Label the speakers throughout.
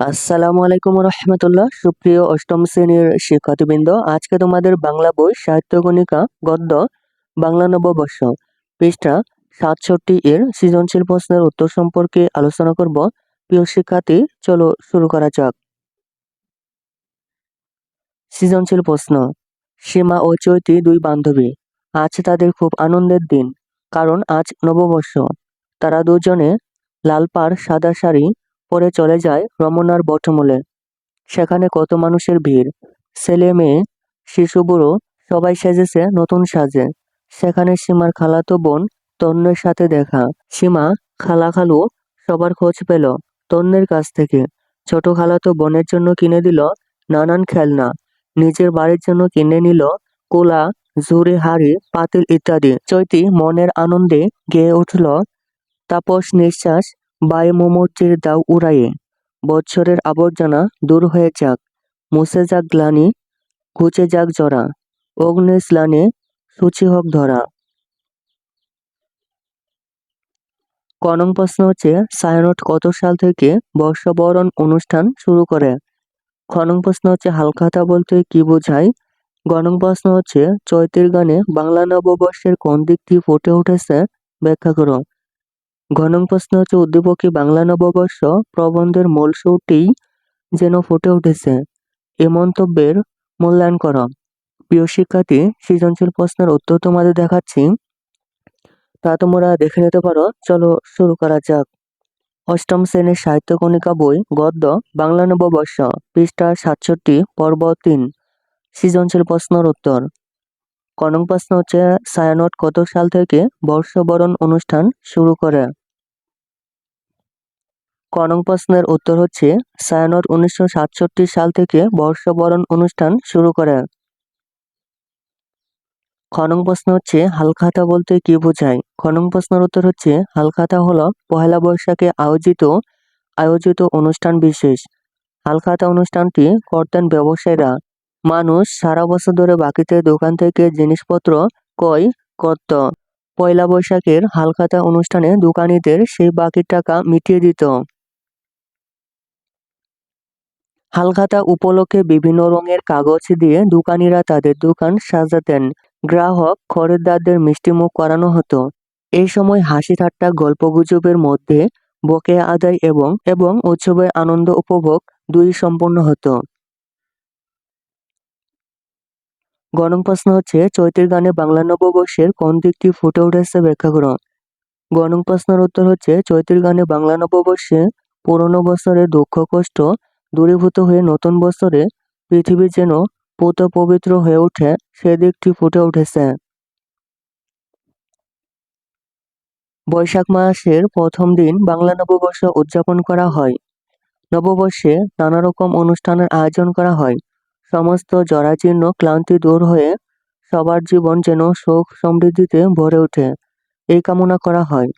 Speaker 1: আসসালামু আলাইকুম রহমতুল্লাহ। সুপ্রিয় অষ্টম শ্রেণির শিক্ষার্থীবৃন্দ, আজকে তোমাদের বাংলা বই সাহিত্য গণিকা গদ্য, বাংলা নববর্ষ পৃষ্ঠা সাতষট্টি এর সৃজনশীল প্রশ্নের উত্তর সম্পর্কে আলোচনা করব। প্রিয় শিক্ষার্থী, চলো শুরু করা যাক। সৃজনশীল প্রশ্ন, সীমা ও চৈতি দুই বান্ধবী, আজ তাদের খুব আনন্দের দিন, কারণ আজ নববর্ষ। তারা দুজনে লাল পাড়, সাদা শাড়ি পরে চলে যায় রমনার বটমূলে। সেখানে কত মানুষের ভিড়। ছেলে, মেয়ে, শিশু, বুড়ো, সবাই সেজেছে, নতুন সাজে। সেখানে সীমার খালাতো বোন তন্নের সাথে দেখা। সীমা, খালা খালু, সবার খোঁজ পেল তন্নের কাছ থেকে। ছোট খালাতো বোনের জন্য কিনে দিল নানান খেলনা। নিজের বাড়ির জন্য কিনে নিল কোলা, ঝুড়ি, হাড়ি, পাতিল ইত্যাদি। চৈতি মনের আনন্দে গেয়ে উঠল তাপস, নিঃশ্বাস বায়ু মোমর্চির দাও উড়াইয়ে বৎসরের আবর্জনা দূর হয়ে যাক, মুছে যাক গ্লানি, ঘুচে যাক জরা অগ্নি স্লানে সূচি হোক ধরা। কনং প্রশ্ন হচ্ছে সায়নট কত সাল থেকে বর্ষবরণ অনুষ্ঠান শুরু করে? খনং প্রশ্ন হচ্ছে হালখাতা বলতে কি বোঝায়? গণং প্রশ্ন হচ্ছে চৈতির গানে বাংলা নববর্ষের কোন দিকটি ফুটে উঠেছে? ব্যাখ্যা করো। ঘনং প্রশ্ন হচ্ছে, উদ্দীপকী বাংলা নববর্ষ প্রবন্ধের মূল সৌটি যেন ফুটে উঠেছে, এ মন্তব্যের মূল্যায়ন করো। প্রিয় শিক্ষার্থী, সৃজনশীল প্রশ্নের উত্তর তোমাদের দেখাচ্ছি। তা তোমরা দেখে নিতে পারো। চলো শুরু করা যাক। অষ্টম শ্রেণির সাহিত্য কণিকা বই, গদ্য, বাংলা নববর্ষ, পৃষ্ঠা সাতষট্টি, পর্ব তিন। সৃজনশীল প্রশ্নের উত্তর। কনং প্রশ্ন হচ্ছে সায়ানট কত সাল থেকে বর্ষবরণ অনুষ্ঠান শুরু করে? কনং প্রশ্নের উত্তর হচ্ছে সায়ানট উনিশশো সাতষট্টি সাল থেকে বর্ষবরণ অনুষ্ঠান শুরু করে। খনং প্রশ্ন হচ্ছে হালখাতা বলতে কি বোঝায়? খনং প্রশ্নের উত্তর হচ্ছে হালখাতা হলো পহেলা বৈশাখে আয়োজিত আয়োজিত অনুষ্ঠান বিশেষ। হালখাতা অনুষ্ঠানটি করতেন ব্যবসায়ীরা। মানুষ সারা বছর ধরে বাকিতে দোকান থেকে জিনিসপত্র ক্রয় করত। পয়লা বৈশাখের হালখাতা অনুষ্ঠানে দোকানিদের সেই বাকির টাকা মিটিয়ে দিত। হালখাতা উপলক্ষে বিভিন্ন রঙের কাগজ দিয়ে দোকানিরা তাদের দোকান সাজাতেন। গ্রাহক, খরিদ্দারদের মিষ্টিমুখ করানো হতো। এই সময় হাসি ঠাট্টা গল্পগুজবের মধ্যে বকেয়া আদায় এবং এবং উৎসবের আনন্দ উপভোগ দুই সম্পন্ন হতো। গণং প্রশ্ন হচ্ছে চৈতির গানে বাংলা নববর্ষের কোন দিকটি ফুটে উঠেছে ব্যাখ্যা করো গণং প্রশ্নের উত্তর হচ্ছে চৈতির গানে বাংলা নববর্ষে পুরনো বছরে দুঃখ, কষ্ট দূরীভূত হয়ে নতুন বছরে পৃথিবী যেন পুত পবিত্র হয়ে ওঠে সেদিকটি ফুটে উঠেছে। বৈশাখ মাসের প্রথম দিন বাংলা নববর্ষ উদযাপন করা হয়। নববর্ষে নানা রকম অনুষ্ঠানের আয়োজন করা হয়। সমস্ত জরাজীর্ণ ক্লান্তি দূর হয়ে সবার জীবন যেন সুখ সমৃদ্ধিতে ভরে ওঠে। এই কামনা করা হয়।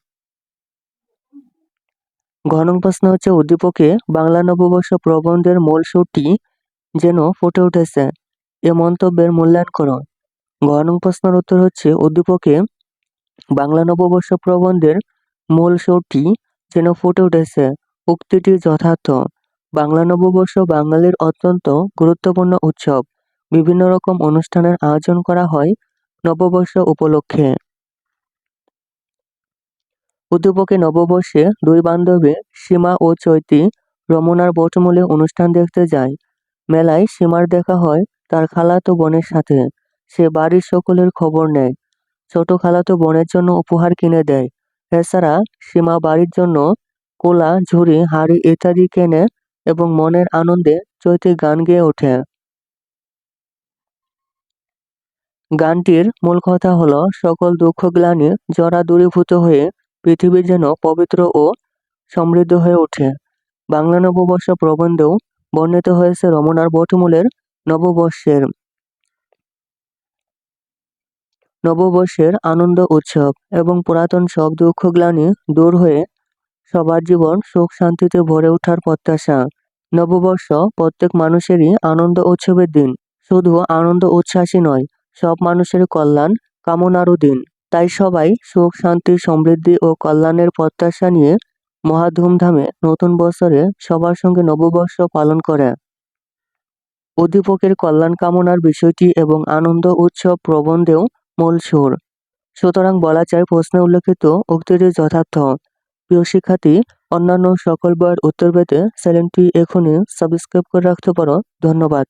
Speaker 1: ঘনং প্রশ্ন হচ্ছে, উদ্দীপকে বাংলা নববর্ষ প্রবন্ধের মূল সুরটি যেন ফুটে উঠেছে, এ মন্তব্যের মূল্যায়ন করো ঘনং প্রশ্নের উত্তর হচ্ছে, উদ্দীপকে বাংলা নববর্ষ প্রবন্ধের মূল সুরটি যেন ফুটে উঠেছে, উক্তিটি যথার্থ। বাংলা নববর্ষ বাঙালির অত্যন্ত গুরুত্বপূর্ণ উৎসব। বিভিন্ন রকম অনুষ্ঠানের আয়োজন করা হয় নববর্ষ উপলক্ষে। উদ্দীপকে নববর্ষে দুই বান্ধবী সীমা ও চৈতি রমনার বটমূলে অনুষ্ঠান দেখতে যায়। মেলায় সীমার দেখা হয় তার খালাতো বোনের সাথে। সে বাড়ির সকলের খবর নেয়। ছোট খালাতো বোনের জন্য উপহার কিনে দেয়। এছাড়া সীমা বাড়ির জন্য কোলা, ঝুড়ি, হাড়ি ইত্যাদি কেনে এবং মনের আনন্দে চৈতি গান গেয়ে ওঠে। গানটির মূল কথা হলো, সকল দুঃখ গ্লানি জরা দূরীভূত হয়ে পৃথিবী যেন পবিত্র ও সমৃদ্ধ হয়ে ওঠে। বাংলা নববর্ষ প্রবন্ধেও বর্ণিত হয়েছে রমনার বটমূলের নববর্ষের নববর্ষের আনন্দ উৎসব এবং পুরাতন সব দুঃখ গ্লানি দূর হয়ে সবার জীবন সুখ শান্তিতে ভরে ওঠার প্রত্যাশা। নববর্ষ প্রত্যেক মানুষেরই আনন্দ উৎসবের দিন। শুধু আনন্দ উচ্ছ্বাসই নয়, সব মানুষের কল্যাণ কামনারও দিন। তাই সবাই সুখ, শান্তি, সমৃদ্ধি ও কল্যাণের প্রত্যাশা নিয়ে মহা ধুমধামে নতুন বছরে সবার সঙ্গে নববর্ষ পালন করে। উদ্দীপকের কল্যাণ কামনার বিষয়টি এবং আনন্দ উৎসব প্রবন্ধেও মূল সুর। সুতরাং বলা যায়, প্রশ্নে উল্লেখিত উক্তিটি যথার্থ। প্রিয় শিক্ষার্থী অন্যান্য সকল বইয়ের উত্তর পেতে চ্যানেলটি এখনই সাবস্ক্রাইব করে রাখতে পারো। ধন্যবাদ।